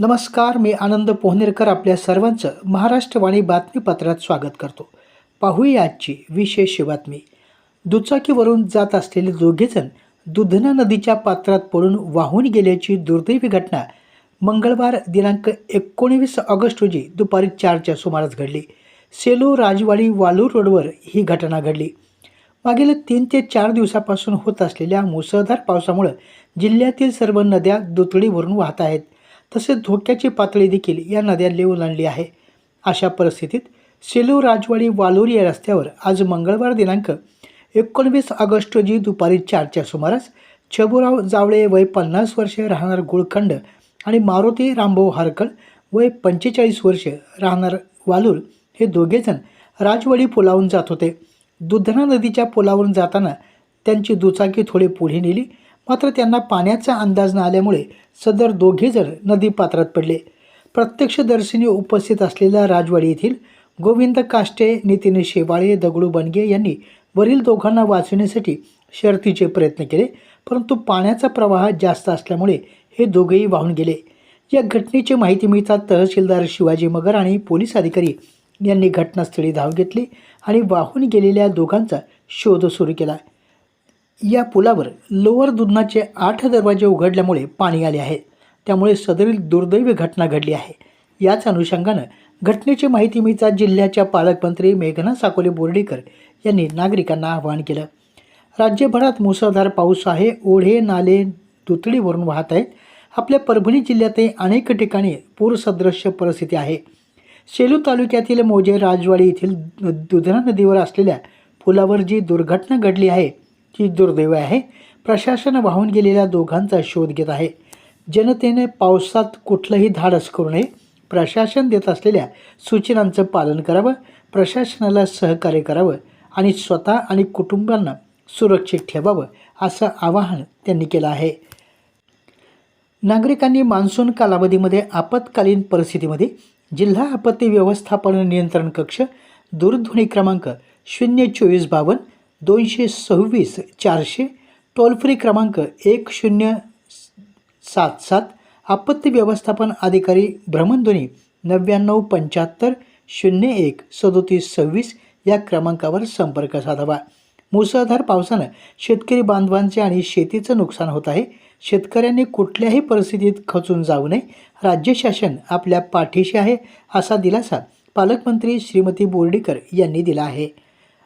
नमस्कार मी आनंद पोहनेरकर आपल्या सर्वांचं महाराष्ट्रवाणी बातमीपत्रात स्वागत करतो. पाहूया आजची विशेष बातमी. दुचाकीवरून जात असलेले दोघेजण दुधना नदीच्या पात्रात पडून वाहून गेल्याची दुर्दैवी घटना मंगळवार दिनांक एकोणवीस ऑगस्ट रोजी दुपारी चारच्या सुमारास घडली. सेलू राजवाडी वालूर रोडवर ही घटना घडली. मागील तीन ते चार दिवसापासून होत असलेल्या मुसळधार पावसामुळं जिल्ह्यातील सर्व नद्या दुतडी भरून वाहत आहेत. तसेच धोक्याची पातळी देखील या नद्यांनी ओलांडली आहे. अशा परिस्थितीत सेलू राजवाडी वालोरी या रस्त्यावर आज मंगळवार दिनांक एकोणवीस ऑगस्ट रोजी दुपारी चारच्या सुमारास छबुराव जावळे वय पन्नास वर्षे राहणार गुळखंड आणि मारुती रामभाऊ हारकळ वय पंचेचाळीस वर्षे राहणार वालूर हे दोघेजण राजवाडी पुलावून जात होते. दुधना नदीच्या पुलावरून जाताना त्यांची दुचाकी थोडी पुढे नेली मात्र त्यांना पाण्याचा अंदाज न आल्यामुळे सदर दोघेजण नदी पात्रात पडले. प्रत्यक्षदर्शींनी उपस्थित असलेल्या राजवाडी येथील गोविंद काष्टे नितीन शेवाळे दगडू बनगे यांनी वरील दोघांना वाचवण्यासाठी शर्तीचे प्रयत्न केले परंतु पाण्याचा प्रवाह जास्त असल्यामुळे हे दोघेही वाहून गेले. या घटनेची माहिती मिळतात तहसीलदार शिवाजी मगर आणि पोलीस अधिकारी यांनी घटनास्थळी धाव घेतली आणि वाहून गेलेल्या दोघांचा शोध सुरू केला. या पुलावर लोअर दुधनाचे आठ दरवाजे उघडल्यामुळे पाणी आले आहे. त्यामुळे सदरील दुर्दैवी घटना घडली आहे. याच अनुषंगानं घटनेची माहिती मिळताच जिल्ह्याच्या पालकमंत्री मेघना साकोले बोर्डीकर यांनी नागरिकांना आवाहन केलं. राज्यभरात मुसळधार पाऊस आहे. ओढे नाले दुतडीवरून वाहत आहेत. आपल्या परभणी जिल्ह्यातही अनेक ठिकाणी पूरसदृश्य परिस्थिती आहे. सेलू तालुक्यातील मोजे राजवाडी येथील दुधना नदीवर असलेल्या पुलावर जी दुर्घटना घडली आहे ही दुर्दैव आहे. प्रशासन वाहून गेलेल्या दोघांचा शोध घेत आहे. जनतेने पावसात कुठलंही धाडस करू नये. प्रशासन देत असलेल्या सूचनांचं पालन करावं. प्रशासनाला सहकार्य करावं आणि स्वतः आणि कुटुंबांना सुरक्षित ठेवावं असं आवाहन त्यांनी केलं आहे. नागरिकांनी मान्सून कालावधीमध्ये आपत्कालीन परिस्थितीमध्ये जिल्हा आपत्ती व्यवस्थापन नियंत्रण कक्ष दूरध्वनी क्रमांक शून्य चोवीस बावन्न दोनशे सव्वीस चारशे टोल फ्री क्रमांक एक शून्य सात सात आपत्ती व्यवस्थापन अधिकारी भ्रमणध्वनी नव्याण्णव पंच्याहत्तर शून्य एक सदोतीस सव्वीस या क्रमांकावर संपर्क साधावा. मुसळधार पावसानं शेतकरी बांधवांचे आणि शेतीचं नुकसान होत आहे. शेतकऱ्यांनी कुठल्याही परिस्थितीत खचून जाऊ नये. राज्य शासन आपल्या पाठीशी आहे असा दिलासा पालकमंत्री श्रीमती बोर्डीकर यांनी दिला आहे.